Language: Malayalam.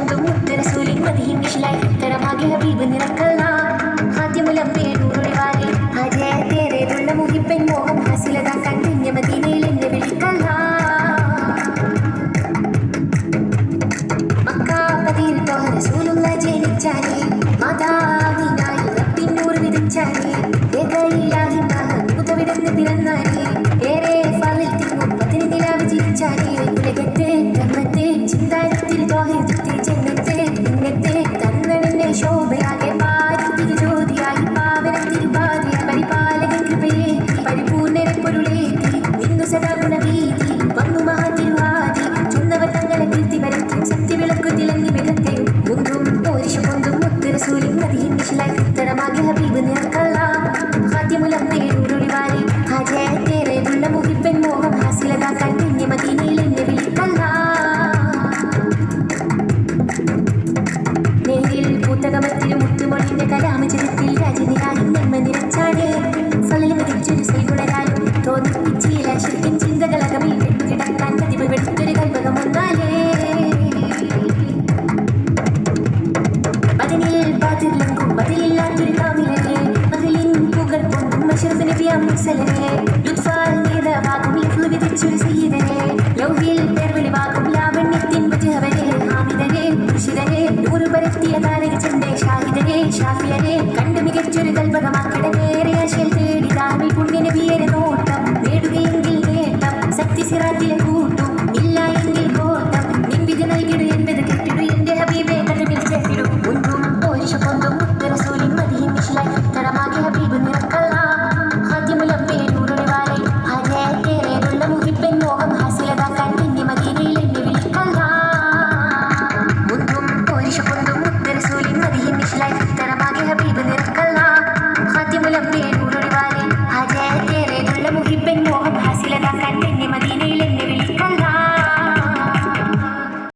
പൊന്തും മുത്തരസൂലിൻ മതിയും മിഷിലായി തരമാകെ ഹബീബ് നിറക്കല്ല ഹാദ്യമുലം പേരൂരുടെ വാരി. അജയത്തേറേതുള്ള മുഹിപ്പൻ മോഹം ഹാസിലതാക്കാൻ പുണ്യമദീനയിൽ എന്നെ വിളിക്കല്ല മക്കാപതിയിൽ റസൂലുള്ള ജനിച്ചാലേ മാതാവിനായി പിന്നൂറ് വിധിച്ചാലേ ഏകയിലാഹി മുതവിടന്ന് പിറന്നാലേ ഏറെ ഫലിൽ തിങ്ങും പതിന് നിലാവ് ജീവിച്ചാലേ ഉലകത്തെ ബ്രഹ്മത്തെ ചിന്താരത്തിൽ തോഹിതത്തെ രാജനിരായി നന്മ ബാതിർലങ്കും മതിലില്ലാത്തൊരു കാമിലനെ മതിലിൻ പുകൾ വിധിച്ചൊരു ¡Gracias!